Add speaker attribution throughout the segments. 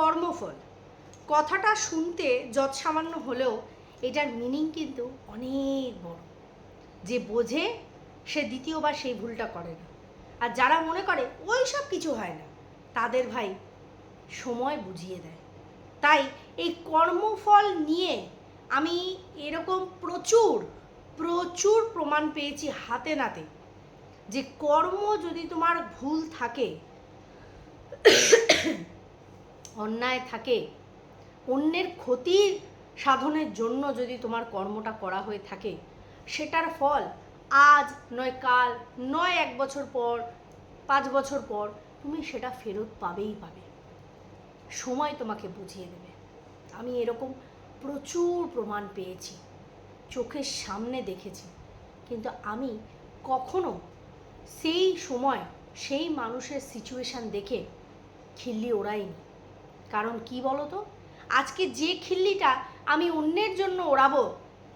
Speaker 1: কর্মফল। কথাটা শুনতে যৎ সামান্য হলেও এটার মিনিং কিন্তু অনেক বড়। যে বোঝে, সে দ্বিতীয়বার সেই ভুলটা করে না। আর যারা মনে করে ওই সব কিছু হয় না, তাদের ভাই সময় বুঝিয়ে দেয়। তাই এই কর্মফল নিয়ে আমি এরকম প্রচুর প্রচুর প্রমাণ পেয়েছি হাতে নাতে। যে কর্ম যদি তোমার ভুল থাকে অন্যায় থাকে। অন্যের ক্ষতির সাধনের জন্য যদি তোমার কর্মটা করা হয়ে থাকে, সেটার ফল আজ নয় কাল নয় এক বছর পর, পাঁচ বছর পর তুমি সেটা ফেরত পাবেই পাবে। সময় তোমাকে বুঝিয়ে দেবে। আমি এরকম প্রচুর প্রমাণ পেয়েছি, চোখের সামনে দেখেছি। কিন্তু আমি কখনো সেই সময়, সেই মানুষের সিচুয়েশান দেখে খিল্লি ওড়াইনি। কারণ কি বলো তো আজকে যে খিল্লিটা আমি অন্যের জন্য ওড়াবো,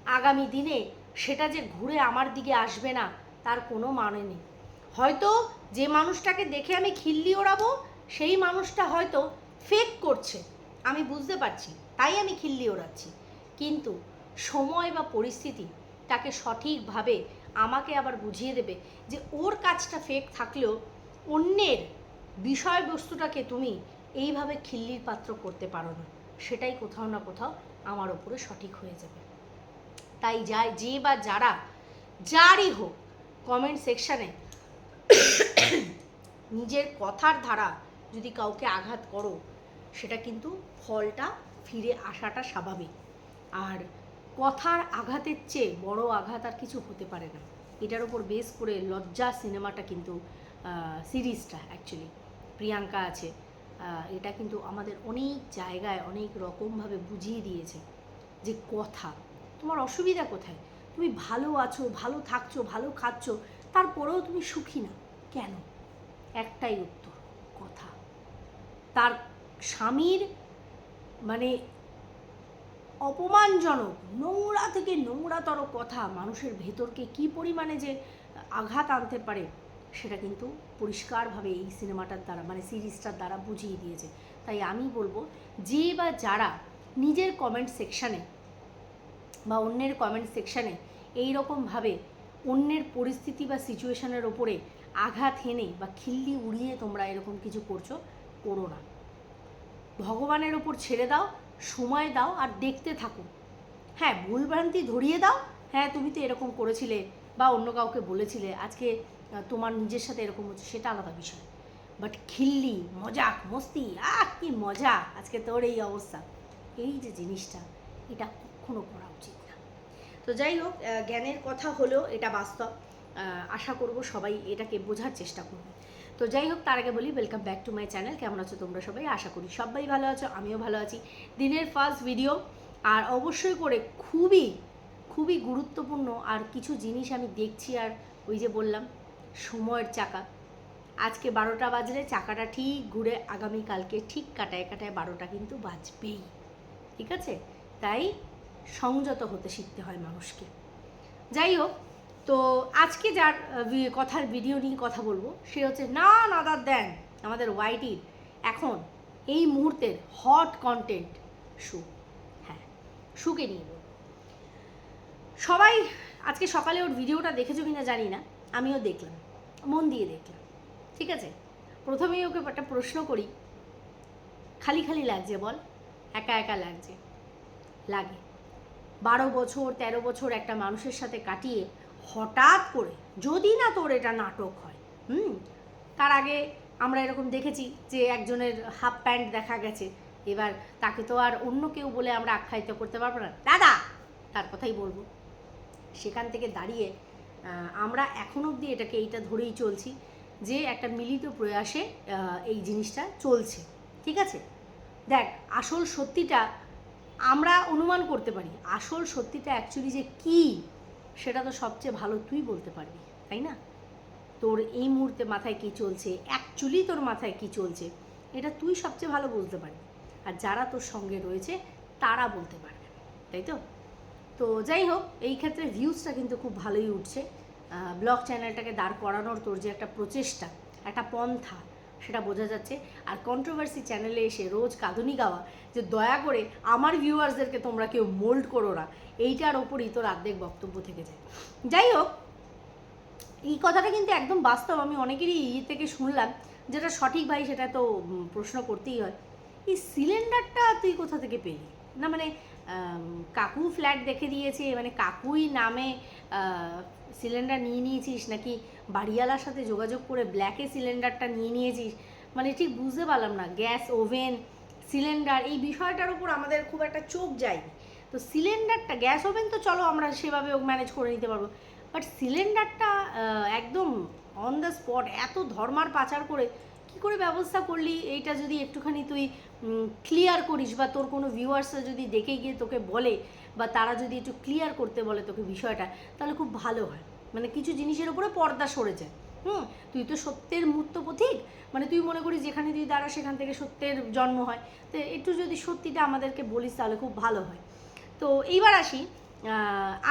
Speaker 1: আগামী দিনে সেটা যে ঘুরে আমার দিকে আসবে না, তার কোনো মানে নেই। হয়তো যে মানুষটাকে দেখে আমি খিল্লি ওড়াবো, সেই মানুষটা হয়তো ফেক করছে। আমি বুঝতে পারছি, তাই আমি খিল্লি ওড়াচ্ছি। কিন্তু সময় বা পরিস্থিতি তাকে সঠিকভাবে আমাকে আবার বুঝিয়ে দেবে যে ওর কাজটা ফেক থাকলেও অন্যের বিষয়বস্তুটাকে তুমি এইভাবে খিল্লির পাত্র করতে পারো না। সেটাই কোথাও না কোথাও আমার ওপরে সঠিক হয়ে যাবে। তাই যাই, যে বা যারা, যারই হোক কমেন্ট সেকশানে নিজের কথার ধারা যদি কাউকে আঘাত করো, সেটা কিন্তু ফলটা ফিরে আসাটা স্বাভাবিক। আর কথার আঘাতের চেয়ে বড় আঘাত আর কিছু হতে পারে না। এটার উপর বেস করে লজ্জা সিনেমাটা কিন্তু সিরিজটা অ্যাকচুয়ালি প্রিয়াঙ্কা আছে এটা কিন্তু আমাদের অনেক জায়গায় অনেক রকমভাবে বুঝিয়ে দিয়েছে যে কথা, তোমার অসুবিধা কোথায়? তুমি ভালো আছো, ভালো থাকছো, ভালো খাচ্ছো, তারপরেও তুমি সুখী না। কেন? একটাই উত্তর, কথা। তার স্বামীর মানে অপমানজনক, নোংরা থেকে নোংরাতর কথা মানুষের ভেতরকে কি পরিমাণে যে আঘাত আনতে পারে সেটা কিন্তু পরিষ্কারভাবে এই সিনেমাটার দ্বারা মানে সিরিজটার দ্বারা বুঝিয়ে দিয়েছে। তাই আমি বলব, যে বা যারা নিজের কমেন্ট সেকশানে বা অন্যের কমেন্ট সেকশানে এই রকমভাবে অন্যের পরিস্থিতি বা সিচুয়েশনের ওপরে আঘাত হেনে বা খিল্লি উড়িয়ে তোমরা এরকম কিছু করছ, করো না। ভগবানের ওপর ছেড়ে দাও, সময় দাও আর দেখতে থাকো। হ্যাঁ ভুলভ্রান্তি ধরিয়ে দাও হ্যাঁ তুমি তো এরকম করেছিলে বা অন্য কাউকে বলেছিলে, আজকে তোমার নিজের সাথে এরকম হচ্ছে, সেটা আলাদা বিষয়। বাট খিল্লি, মজাক, মস্তি, আহ, কি মজা! আজকে তোর এই অবস্থা। এই যে জিনিসটা, এটা কখনো করা উচিত না। তো যাই হোক জ্ঞানের কথা হলেও এটা বাস্তব। আশা করব সবাই এটাকে বোঝার চেষ্টা করবে। তো যাই হোক, তার আগে বলি welcome back to my channel কেমন আছো তোমরা সবাই? আশা করি সবাই ভালো আছো, আমিও ভালো আছি। দিনের ফার্স্ট ভিডিও আর অবশ্যই করে খুবই খুবই গুরুত্বপূর্ণ আর কিছু জিনিস আমি দেখছি আর ওই যে বললাম সময়ের চাকা। আজকে বারোটা বাজলে চাকাটা ঠিক ঘুরে আগামীকালকে ঠিক কাটায় কাটায় বারোটা কিন্তু বাজবেই। ঠিক আছে? তাই সংযত হতে শিখতে হয় মানুষকে। যাই হোক, তো আজকে যার কথার ভিডিও নিয়ে কথা বলব, সে হচ্ছে না নাদার দেন, আমাদের ওয়াইটির এখন এই মুহূর্তের হট কন্টেন্ট শু হ্যাঁ শুকে নিয়ে সবাই, আজকে সকালে ওর ভিডিওটা দেখেছ কিনা জানি না, আমিও দেখলাম। মন দিয়ে দেখলাম। ঠিক আছে? প্রথমেই ওকে একটা প্রশ্ন করি। খালি খালি লাগছে বল? একা একা লাগছে। লাগে। বারো বছর, তেরো বছর একটা মানুষের সাথে কাটিয়ে হঠাৎ করে যদি না তোর এটা নাটক হয়, হুম? তার আগে আমরা এরকম দেখেছি যে একজনের হাফ প্যান্ট দেখা গেছে। এবার তাকে তো আর অন্য কেউ বলে আমরা আখ্যায়িত করতে পারব না। দাদা! তার কথাই বলব। সেখান থেকে দাঁড়িয়ে আমরা এখন অবধি এটাকে এইটা ধরেই চলছি যে একটা মিলিত প্রয়াসে এই জিনিসটা চলছে। ঠিক আছে? দেখ, আসল সত্যিটা আমরা অনুমান করতে পারি। আসল সত্যিটা অ্যাকচুয়ালি যে কী, সেটা তো সবচেয়ে ভালো তুই বলতে পারবি, তাই না? তোর এই মুহূর্তে মাথায় কী চলছে? অ্যাকচুয়ালি তোর মাথায় কী চলছে? এটা তুই সবচেয়ে ভালো বলতে পারবি। আর যারা তোর সঙ্গে রয়েছে, তারা বলতে পারবে, তাই তো? তো যাই হোক, এই ক্ষেত্রে ভিউজটা কিন্তু খুব ভালোই উঠছে। ব্লগ চ্যানেলটাকে দাঁড় করানোর তোর যে একটা প্রচেষ্টা, একটা পন্থা, সেটা বোঝা যাচ্ছে। আর কন্ট্রোভার্সি চ্যানেলে এসে রোজ কাঁদুনি গাওয়া, যে দয়া করে আমার ভিউয়ার্সদেরকে তোমরা কেউ মোল্ড করো না, এইটার ওপরই তোর আর্ধেক বক্তব্য থেকে যায়। যাই হোক, এই কথাটা কিন্তু একদম বাস্তব। আমি অনেকেরই ইয়ে থেকে শুনলাম, যেটা সঠিক ভাই সেটা তো প্রশ্ন করতেই হয়। এই সিলিন্ডারটা তুই কোথা থেকে পেলি? না মানে কাকু ফ্ল্যাট দেখে দিয়েছে মানে কাকুই নামে সিলিন্ডার নিয়ে নিয়েছিস নাকি বাড়িওয়ালার সাথে যোগাযোগ করে ব্ল্যাকে সিলিন্ডারটা নিয়ে নিয়েছিস? মানে ঠিক বুঝতে পারলাম না, গ্যাস, ওভেন সিলিন্ডার এই বিষয়টার উপর আমাদের খুব একটা চোখ যায়নি। তো সিলিন্ডারটা গ্যাস, ওভেন তো চলো আমরা সেভাবে ম্যানেজ করে নিতে পারব। বাট সিলিন্ডারটা একদম অন দ্য স্পট এত ধর্মার পাচার করে কি করে ব্যবস্থা করলি? এইটা যদি একটুখানি তুই ক্লিয়ার করিস বা তোর কোনো ভিউয়ার্সরা যদি দেখে গিয়ে তোকে বলে বা তারা যদি একটু ক্লিয়ার করতে বলে তোকে বিষয়টা, তাহলে খুব ভালো হয়। মানে কিছু জিনিসের উপরে পর্দা সরে যায়। হুম? তুই তো সত্যের মূর্ত পথিক। মানে তুই মনে করিস যেখানে তুই দাঁড়া, সেখান থেকে সত্যের জন্ম হয়। তো একটু যদি সত্যিটা আমাদেরকে বলিস, তাহলে খুব ভালো হয়। তো এইবার আসি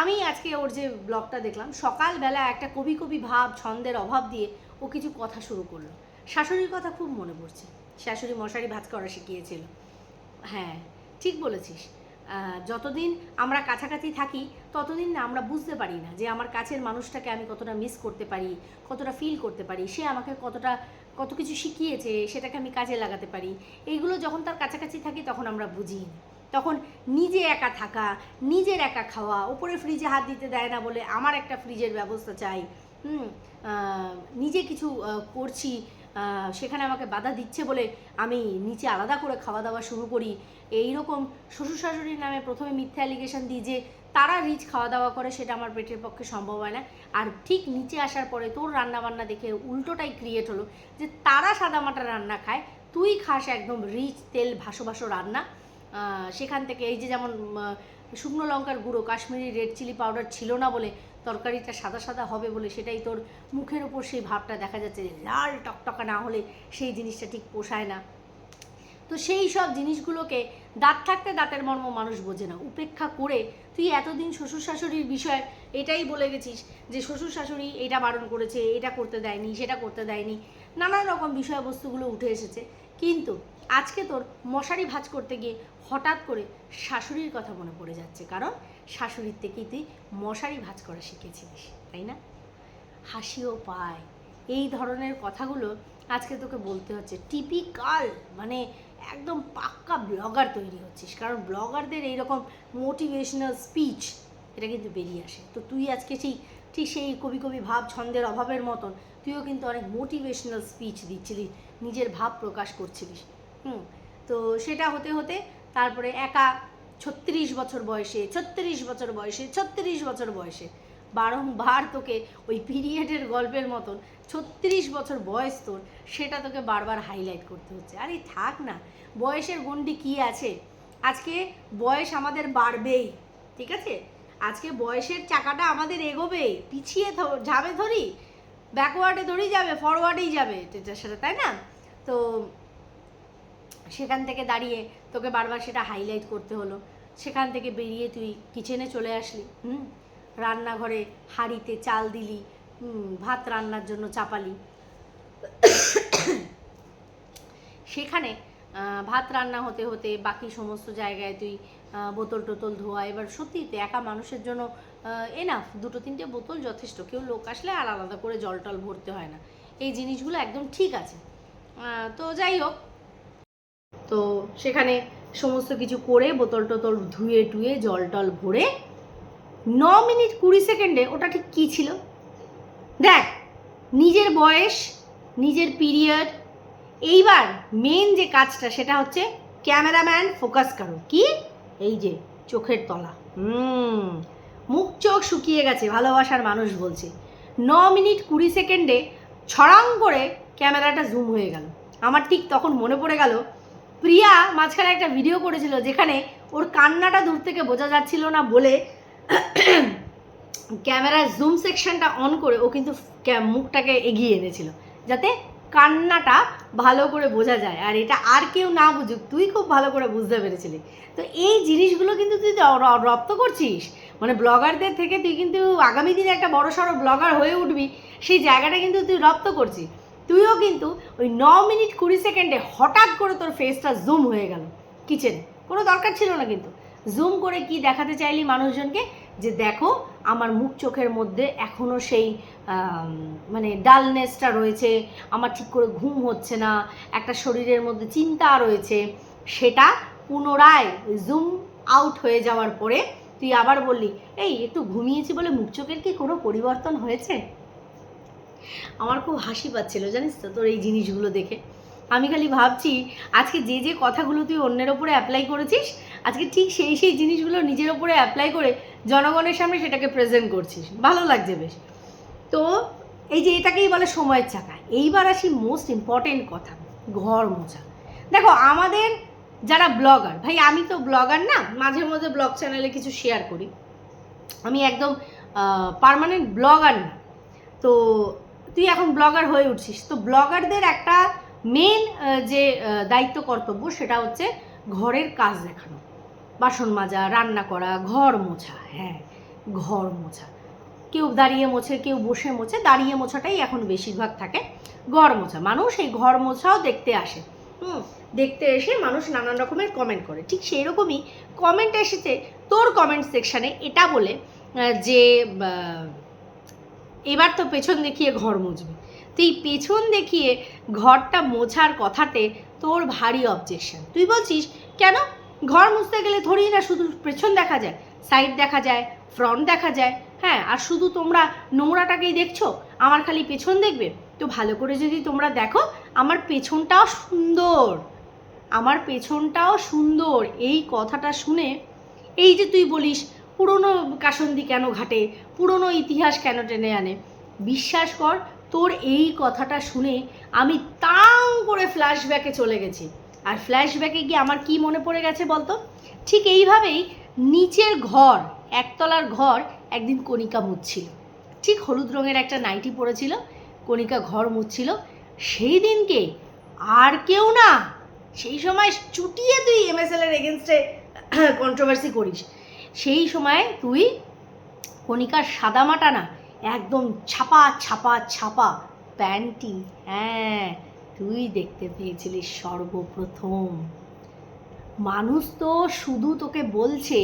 Speaker 1: আমি আজকে ওর যে ব্লগটা দেখলাম, সকালবেলা একটা কবি কবি ভাব, ছন্দের অভাব দিয়ে ও কিছু কথা শুরু করল। শাশুড়ির কথা খুব মনে পড়ছে। শাশুড়ি মশারি ভাত করা শিখিয়েছিল। হ্যাঁ ঠিক বলেছিস। যতদিন আমরা কাছাকাছি থাকি, ততদিন না আমরা বুঝতে পারি না যে আমার কাছের মানুষটাকে আমি কতটা মিস করতে পারি, কতটা ফিল করতে পারি। সে আমাকে কতটা, কত কিছু শিখিয়েছে, সেটাকে আমি কাজে লাগাতে পারি। এইগুলো যখন তার কাছাকাছি থাকি, তখন আমরা বুঝি। তখন নিজে একা থাকা, নিজের একা খাওয়া, ওপরে ফ্রিজে হাত দিতে দেয় না বলে আমার একটা ফ্রিজের ব্যবস্থা চাই। হুম নিজে কিছু করছি সেখানে আমাকে বাধা দিচ্ছে বলে আমি নিচে আলাদা করে খাওয়া দাওয়া শুরু করি। এই রকম শ্বশুর শাশুড়ির নামে প্রথমে মিথ্যা অ্যালিগেশন দিই যে তারা রিচ খাওয়া দাওয়া করে, সেটা আমার পেটের পক্ষে সম্ভব হয় না। আর ঠিক নিচে আসার পরে তোর রান্নাবান্না দেখে উল্টোটাই ক্রিয়েট হলো যে তারা সাদামাটা রান্না খায়, তুই খাস একদম রিচ তেল ভাসো ভাসো রান্না। সেখান থেকে এই যে যেমন শুকনো লঙ্কার গুঁড়ো, কাশ্মীরি রেড চিলি পাউডার ছিল না বলে তরকারিটা সাদা সাদা হবে বলে সেটাই তোর মুখের ওপর সেই ভাবটা দেখা যাচ্ছে যে লাল টকটকা না হলে সেই জিনিসটা ঠিক পোষায় না। তো সেই সব জিনিসগুলোকে দাঁত থাকতে দাঁতের মর্ম মানুষ বোঝে না। উপেক্ষা করে তুই এতদিন শ্বশুর শাশুড়ির বিষয় এটাই বলে গেছিস যে শ্বশুর শাশুড়ি এটা বারণ করেছে, এটা করতে দেয়নি, সেটা করতে দেয়নি। নানান রকম বিষয়বস্তুগুলো উঠে এসেছে। কিন্তু আজকে তোর মশারি ভাঁজ করতে গিয়ে হঠাৎ করে শাশুড়ির কথা মনে পড়ে যাচ্ছে, কারণ শাশুড়ির থেকেই তুই মশারি ভাঁজ করা শিখেছিলিস, তাই না? হাসিও পায়। এই ধরনের কথাগুলো আজকে তোকে বলতে হচ্ছে। টিপিক্যাল মানে একদম পাক্কা ব্লগার তৈরি হচ্ছিস, কারণ ব্লগারদের এইরকম মোটিভেশনাল স্পিচ এটা কিন্তু বেরিয়ে আসে। তো তুই আজকে সেই, ঠিক সেই কবি কবি ভাব, ছন্দের অভাবের মতন, তুইও কিন্তু অনেক মোটিভেশনাল স্পিচ দিচ্ছিলিস, নিজের ভাব প্রকাশ করছিলিস। হুম, তো সেটা হতে হতে তারপরে একা ছত্রিশ বছর বয়সে, ছত্রিশ বছর বয়সে, ছত্রিশ বছর বয়সে, বারংবার তোকে ওই পিরিয়ডের গল্পের মতন ছত্রিশ বছর বয়স তোর, সেটা তোকে বারবার হাইলাইট করতে হচ্ছে। আরে থাক না, বয়সের গণ্ডি কী আছে? আজকে বয়স আমাদের বাড়বেই, ঠিক আছে? আজকে বয়সের চাকাটা আমাদের এগোবে পিছিয়ে যাবে ধরি ব্যাকওয়ার্ডে ধরেই যাবে ফরওয়ার্ডেই যাবে সেটা তাই না? তো সেখান থেকে দাঁড়িয়ে তোকে বারবার সেটা হাইলাইট করতে হলো। সেখান থেকে বেরিয়ে তুই কিচেনে চলে আসলি, হুম? রান্নাঘরে হাঁড়িতে চাল দিলি ভাত রান্নার জন্য চাপালি। সেখানে ভাত রান্না হতে হতে বাকি সমস্ত জায়গায় তুই বোতল টোতল ধোয়া। এবার সত্যি তো একা মানুষের জন্য এনাফ দুটো তিনটে বোতল যথেষ্ট। কেউ লোক আসলে আর আলাদা করে জল টল ভরতে হয় না। এই জিনিসগুলো একদম ঠিক আছে। তো যাই হোক তো সেখানে সমস্ত কিছু করে বোতল টোতল ধুয়ে টুয়ে জল টল ভরে ন মিনিট কুড়ি সেকেন্ডে ওটা ঠিক কী ছিল? দেখ, নিজের বয়স, নিজের পিরিয়ড, এইবার মেন যে কাজটা সেটা হচ্ছে ক্যামেরাম্যান ফোকাস করো। কি? এই যে চোখের তলা। হুম, মুখ চোখ শুকিয়ে গেছে, ভালোবাসার মানুষ বলছে। ন মিনিট কুড়ি সেকেন্ডে ছড়াং করে ক্যামেরাটা জুম হয়ে গেল। আমার ঠিক তখন মনে পড়ে গেল প্রিয়া মাঝখানে একটা ভিডিও করেছিল যেখানে ওর কান্নাটা দূর থেকে বোঝা যাচ্ছিল না বলে ক্যামেরার জুম সেকশনটা অন করে ও কিন্তু মুখটাকে এগিয়ে এনেছিল, যাতে কান্নাটা ভালো করে বোঝা যায়। আর এটা আর কেউ না বুঝুক, তুই খুব ভালো করে বুঝতে পেরেছিলি। তো এই জিনিসগুলো কিন্তু তুই রপ্ত করছিস? মানে ব্লগারদের থেকে তুই কিন্তু আগামী দিনে একটা বড় সড়ো ব্লগার হয়ে উঠবি, সেই জায়গাটা কিন্তু তুই রপ্ত করছিস। তুইও কিন্তু ওই ন মিনিট কুড়ি সেকেন্ডে হঠাৎ করে তোর ফেসটা জুম হয়ে গেল। কিচেনে কোনো দরকার ছিল না কিন্তু। জুম করে কি দেখাতে চাইলি মানুষজনকে? যে দেখো, আমার মুখ চোখের মধ্যে এখনও সেই মানে ডালনেসটা রয়েছে, আমার ঠিক করে ঘুম হচ্ছে না, একটা শরীরের মধ্যে চিন্তা রয়েছে, সেটা পুনরায় জুম আউট হয়ে যাওয়ার পরে তুই আবার বললি, এই, একটু ঘুমিয়েছি বলে মুখ চোখের কি কোনো পরিবর্তন হয়েছে? আমার খুব হাসি পাচ্ছিল, জানিস তো তোর এই জিনিসগুলো দেখে। আমি খালি ভাবছি, আজকে যে যে কথাগুলো তুই অন্যের ওপরে অ্যাপ্লাই করেছিস, আজকে ঠিক সেই সেই জিনিসগুলো নিজের ওপরে অ্যাপ্লাই করে জনগণের সামনে সেটাকে প্রেজেন্ট করছিস। ভালো লাগছে বেশ। তো এই যে এটাকেই বলে সময়ের চাকা। এইবার আসি মোস্ট ইম্পর্টেন্ট কথা, ঘর মোছা। দেখো, আমাদের যারা ব্লগার ভাই আমি তো ব্লগার না, মাঝে মধ্যে ব্লগ চ্যানেলে কিছু শেয়ার করি। আমি একদম পার্মানেন্ট ব্লগার না। তো তুই এখন ব্লগার হয়ে উঠছিস। তো ব্লগারদের একটা মেন যে দায়িত্ব কর্তব্য সেটা হচ্ছে ঘরের কাজ দেখানো। বাসন মাজা, রান্না করা, ঘর মোছা হ্যাঁ ঘর মোছা। কেউ দাঁড়িয়ে মোছে, কেউ বসে মোছে, দাঁড়িয়ে মোছাটাই এখন বেশিরভাগ থাকে ঘর মোছা। মানুষ এই ঘর মোছাও দেখতে আসে। হুম, দেখতে এসে মানুষ নানান রকমের কমেন্ট করে। ঠিক সেই রকমই কমেন্ট এসেছে তোর কমেন্ট সেকশানে এটা বলে যে এবার তো পেছন দেখিয়ে ঘর মুছবে। তো এই পেছন দেখিয়ে ঘরটা মোছার কথাতে তোর ভারী অবজেকশন তুই বলছিস, কেন? ঘর মুছতে গেলে ধরেই না শুধু পেছন দেখা যায় সাইড দেখা যায় ফ্রন্ট দেখা যায়। হ্যাঁ আর শুধু তোমরা নোংরাটাকেই দেখছ, আমার খালি পেছন দেখবে? তো ভালো করে যদি তোমরা দেখো, আমার পেছনটাও সুন্দর। আমার পেছনটাও সুন্দর। এই কথাটা শুনে, এই যে তুই বলিস, পুরনো কাসন্দি কেন ঘাটে? পুরনো ইতিহাস কেন টেনে আনে? বিশ্বাস কর, তোর এই কথাটা শুনে আমি তাং করে ফ্ল্যাশব্যাকে চলে গেছি। আর ফ্ল্যাশব্যাকে গিয়ে আমার কি মনে পড়ে গেছে বলতো? ঠিক এইভাবেই নিচের ঘর, একতলার ঘর একদিন কণিকা মুছছিল। ঠিক হলুদ রঙের একটা নাইটি পড়েছিল কণিকা ঘর মুছছিল। সেই দিনকে আর কেউ না, সেই সময় চুটিয়ে তুই এমএসএল এর এগেনস্টে কন্ট্রোভার্সি করিস। সেই সময় তুই কণিকার সাদামাটা না, একদম ছাপা ছাপা ছাপা প্যান্টি। হ্যাঁ তুই দেখতে পেয়েছিলিস সর্বপ্রথম। মানুষ তো শুধু তোকে বলছে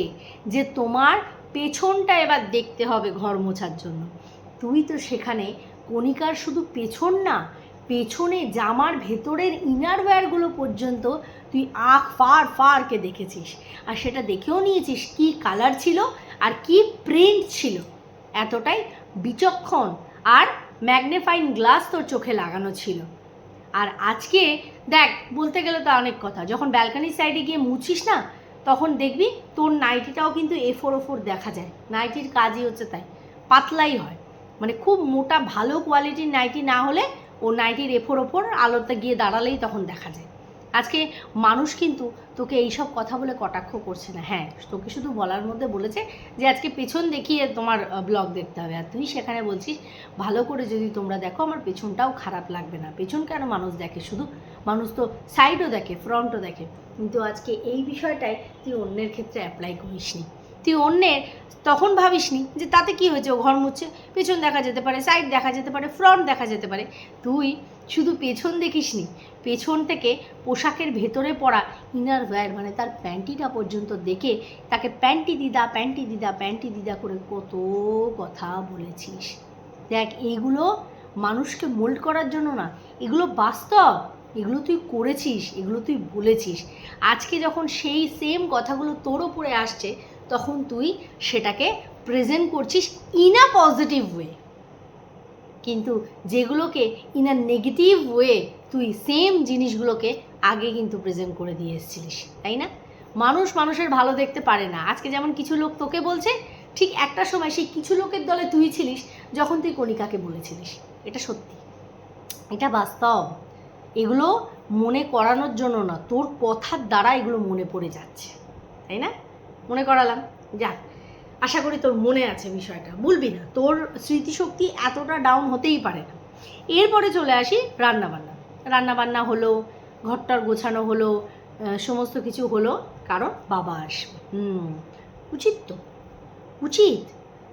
Speaker 1: যে তোমার পেছনটা এবার দেখতে হবে ঘর মোছার জন্য। তুই তো সেখানে কণিকার শুধু পেছন না, পেছনে জামার ভেতরের ইনার ওয়্যারগুলো পর্যন্ত তুই আখ ফার ফারকে দেখেছিস? আর সেটা দেখেও নিয়েছিস কি কালার ছিল আর কি প্রিন্ট ছিল? এতটাই বিচক্ষণ আর ম্যাগনিফাইং গ্লাস তোর চোখে লাগানো ছিল। আর আজকে দেখ, বলতে গেলে তো অনেক কথা। যখন ব্যালকানির সাইডে গিয়ে মুছিস না, তখন দেখবি তোর নাইটিটাও কিন্তু এফোর ওফোর দেখা যায়। নাইটির কাজই হচ্ছে তাই। পাতলাই হয়। মানে খুব মোটা ভালো কোয়ালিটির নাইটি না হলে ও নাইটির এফোর ওপর আলোতে গিয়ে দাঁড়ালেই তখন দেখা যায়। আজকে মানুষ কিন্তু তোকে এইসব কথা বলে কটাক্ষ করছে না। হ্যাঁ তোকে শুধু বলার মধ্যে বলেছে যে, আজকে পেছন দেখিয়ে তোমার ব্লগ দেখতে হবে। আর তুই সেখানে বলছিস, ভালো করে যদি তোমরা দেখো, আমার পেছনটাও খারাপ লাগবে না। পেছন কেন মানুষ দেখে? শুধু মানুষ তো সাইডও দেখে ফ্রন্টও দেখে। কিন্তু আজকে এই বিষয়টাই তুই অন্যের ক্ষেত্রে অ্যাপ্লাই করিসনি। তুই অন্যের তখন ভাবিসনি যে, তাতে কি হয়েছে? ও ঘর মুচ্ছে পেছন দেখা যেতে পারে সাইড দেখা যেতে পারে ফ্রন্ট দেখা যেতে পারে। তুই শুধু পেছন দেখিসনি, পেছন থেকে পোশাকের ভেতরে পড়া ইনার ওয়্যার মানে তার প্যান্টিটা পর্যন্ত দেখে তাকে প্যান্টি দিদা প্যান্টি দিদা প্যান্টি দিদা করে কত কথা বলেছিস। দেখ এইগুলো মানুষকে মোল্ড করার জন্য না, এগুলো বাস্তব। এগুলো তুই করেছিস, এগুলো তুই বলেছিস। আজকে যখন সেই সেম কথাগুলো তোর ওপরে আসছে, তখন তুই সেটাকে প্রেজেন্ট করছিস ইন আ পজিটিভ ওয়ে কিন্তু যেগুলোকে ইন আ নেগেটিভ ওয়ে তুই সেম জিনিসগুলোকে আগে কিন্তু প্রেজেন্ট করে দিয়ে এসেছিলিস, তাই না? মানুষ মানুষের ভালো দেখতে পারে না। আজকে যেমন কিছু লোক তোকে বলছে, ঠিক একটা সময় সেই কিছু লোকের দলে তুই ছিলিস যখন তুই কণিকাকে বলেছিলিস। এটা সত্যি। এটা বাস্তব। এগুলো মনে করানোর জন্য না, তোর কথার দ্বারা এগুলো মনে পড়ে যাচ্ছে। তাই না? মনে করালাম। যাক। আশা করি তোর মনে আছে বিষয়টা। বলবি না, তোর স্মৃতিশক্তি এতটা ডাউন হতেই পারে না। এরপরে চলে আসি রান্নাবান্না। রান্নাবান্না হলো, ঘরটার গোছানো হলো সমস্ত কিছু হলো, কারণ বাবা আসবে। হুম, উচিত তো। উচিত।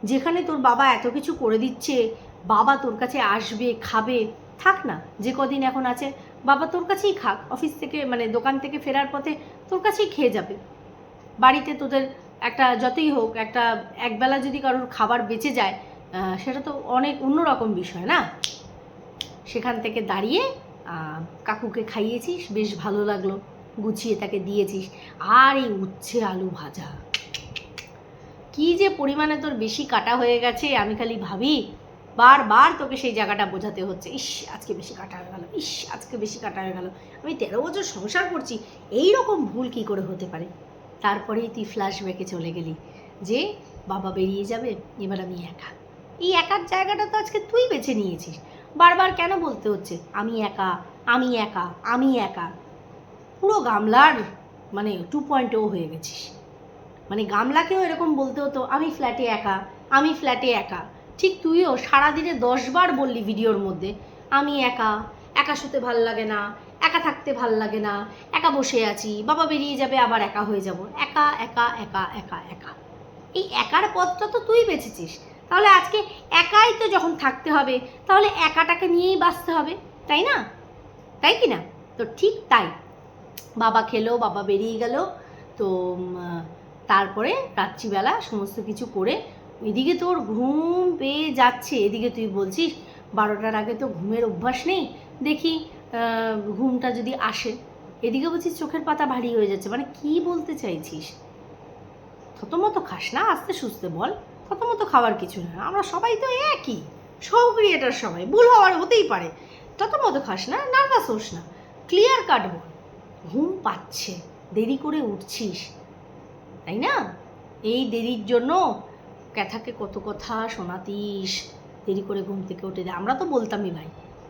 Speaker 1: যেখানে তোর বাবা এত কিছু করে দিচ্ছে, বাবা তোর কাছে আসবে, খাবে, থাক না, যে কদিন এখন আছে, বাবা তোর কাছেই খাক। অফিস থেকে মানে দোকান থেকে ফেরার পথে তোর কাছেই খেয়ে যাবে। বাড়িতে তোদের একটা যতই হোক, একটা একবেলা যদি কারোর খাবার বেঁচে যায় সেটা তো অনেক অন্যরকম বিষয় না? সেখান থেকে দাঁড়িয়ে কাকুকে খাইয়েছিস, বেশ ভালো লাগল। গুছিয়ে তাকে দিয়েছিস। আর এই উচ্ছে আলু ভাজা। কি যে পরিমাণে তোর বেশি কাটা হয়ে গেছে, আমি খালি ভাবি, বারবার তোকে সেই জায়গাটা বোঝাতে হচ্ছে। ইস, আজকে বেশি কাটা হয়ে গেল, ইস, আজকে বেশি কাটা হয়ে গেল। আমি তেরো বছর সংসার করছি এই রকম ভুল কি করে হতে পারে? তারপরেই তুই ফ্ল্যাশব্যাকে চলে গেলি যে বাবা বেরিয়ে যাবে, এবার আমি একা। এই একার জায়গাটা তো আজকে তুই বেছে নিয়েছিস। বারবার কেন বলতে হচ্ছে, আমি একা আমি একা আমি একা? পুরো গামলার মানে টু পয়েন্ট ও হয়ে গেছিস। মানে গামলাকেও এরকম বলতে হতো, আমি ফ্ল্যাটে একা, আমি ফ্ল্যাটে একা। ঠিক তুইও সারাদিনে দশবার বললি ভিডিওর মধ্যে, আমি একা একা শুতে ভালো লাগে না একা থাকতে ভালো লাগে না, একা বসে আছি, বাবা বেরিয়ে যাবে, আবার একা হয়ে যাব। একা একা একা একা একা। এই একার পথটা তো তুই বেঁচেছিস তাহলে আজকে একাই তো যখন থাকতে হবে, তাহলে একাটাকে নিয়েই বাঁচতে হবে, তাই না? তাই কি না? তো ঠিক তাই। বাবা খেলো, বাবা বেরিয়ে গেল, তো তারপরে রাত্রিবেলা সমস্ত কিছু করে এদিকে তোর ঘুম পেয়ে যাচ্ছে। এদিকে তুই বলছিস, বারোটার আগে তো ঘুমের অভ্যাস নেই। দেখি ঘুমটা যদি আসে, এদিকে বলছিস চোখের পাতা ভারী হয়ে যাচ্ছে মানে কি বলতে চাইছিস? থতমতো খাস না, আস্তে সুস্তে বল, থতমতো খাওয়ার কিছু না, আমরা সবাই তো একই, সব ক্রিয়েটার সবাই, ভুল হওয়ার হতেই পারে, থতমতো খাস না নার্ভাস হোস না ক্লিয়ার কাট বল, ঘুম পাচ্ছে, দেরি করে উঠছিস, তাই না? এই দেরির জন্য ক্যাথাকে কত কথা শোনাতিস, দেরি করে ঘুম থেকে উঠে আমরা তো বলতামই ভাই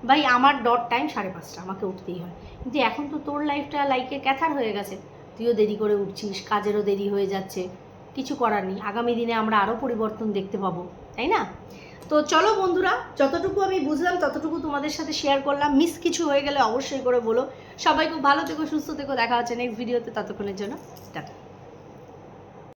Speaker 1: ভাই, আমার ডট টাইম সাড়ে পাঁচটা, আমাকে উঠতেই হয়। কিন্তু এখন তো তোর লাইফটা লাইকে ক্যাথার হয়ে গেছে। তুইও দেরি করে উঠছিস, কাজেরও দেরি হয়ে যাচ্ছে। কিছু করার নেই, আগামী দিনে আমরা আরও পরিবর্তন দেখতে পাবো, তাই না? তো চলো বন্ধুরা, যতটুকু আমি বুঝলাম, ততটুকু তোমাদের সাথে শেয়ার করলাম। মিস কিছু হয়ে গেলে অবশ্যই করে বলো। সবাই খুব ভালো থেকো, সুস্থ থেকো, দেখা হচ্ছে নেক্সট ভিডিওতে ততক্ষণের জন্য, টাটা।